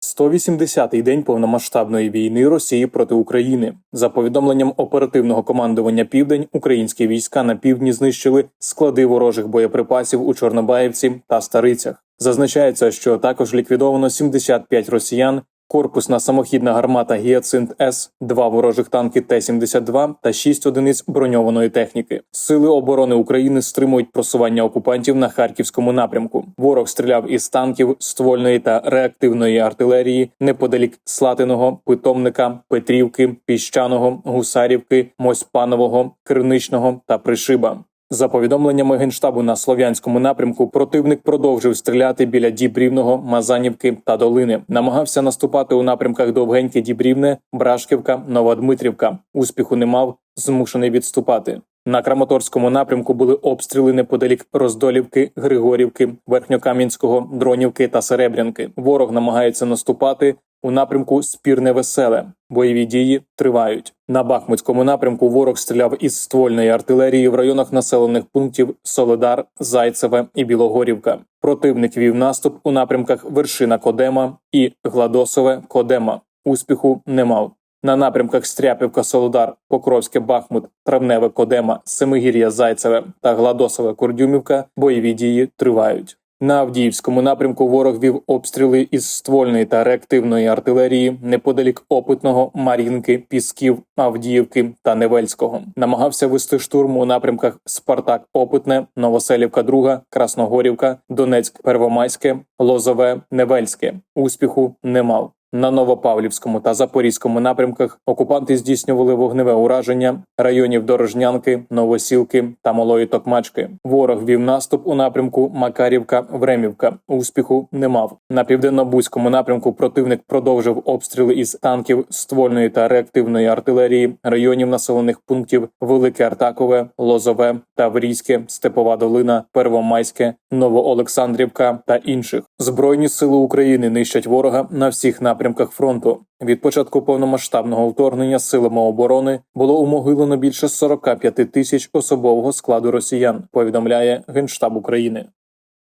180-й день повномасштабної війни Росії проти України. За повідомленням оперативного командування Південь, українські війська на півдні знищили склади ворожих боєприпасів у Чорнобаївці та Старицях. Зазначається, що також ліквідовано 75 росіян, корпусна самохідна гармата Гіацинт С, два ворожих танки Т-72 та 6 одиниць броньованої техніки. Сили оборони України стримують просування окупантів на харківському напрямку. Ворог стріляв із танків, ствольної та реактивної артилерії неподалік Слатиного, Питомника, Петрівки, Піщаного, Гусарівки, Мосьпанового, Криничного та Пришиба. За повідомленнями генштабу на слов'янському напрямку, противник продовжив стріляти біля Дібрівного, Мазанівки та Долини. Намагався наступати у напрямках Довгеньке, Дібрівне, Брашківка, Новодмитрівка. Успіху не мав, змушений відступати. На Краматорському напрямку були обстріли неподалік Роздолівки, Григорівки, Верхньокам'янського, Дронівки та Серебрянки. Ворог намагається наступати у напрямку Спірне Веселе. Бойові дії тривають. На Бахмутському напрямку ворог стріляв із ствольної артилерії в районах населених пунктів Соледар, Зайцеве і Білогорівка. Противник вів наступ у напрямках Вершина Кодема і Гладосове Кодема. Успіху не мав. На напрямках Стряпівка, Солодар, Покровське, Бахмут, Травневе, Кодема, Семигір'я, Зайцеве та Гладосове, Курдюмівка бойові дії тривають. На Авдіївському напрямку ворог вів обстріли із ствольної та реактивної артилерії неподалік Опитного, Мар'їнки, Пісків, Авдіївки та Невельського. Намагався вести штурм у напрямках Спартак Опитне, Новоселівка, Друга, Красногорівка, Донецьк, Первомайське, Лозове, Невельське. Успіху не мав. На Новопавлівському та Запорізькому напрямках окупанти здійснювали вогневе ураження районів Дорожнянки, Новосілки та Малої Токмачки. Ворог вів наступ у напрямку Макарівка, Времівка. Успіху не мав. На південно-бузькому напрямку противник продовжив обстріли із танків ствольної та реактивної артилерії районів населених пунктів Велике Артакове, Лозове, Таврійське, Степова Долина, Первомайське, Новоолександрівка та інших. Збройні сили України нищать ворога на всіх напрямках фронту. Від початку повномасштабного вторгнення силами оборони було умогилено більше 45 тисяч особового складу росіян. Повідомляє Генштаб України.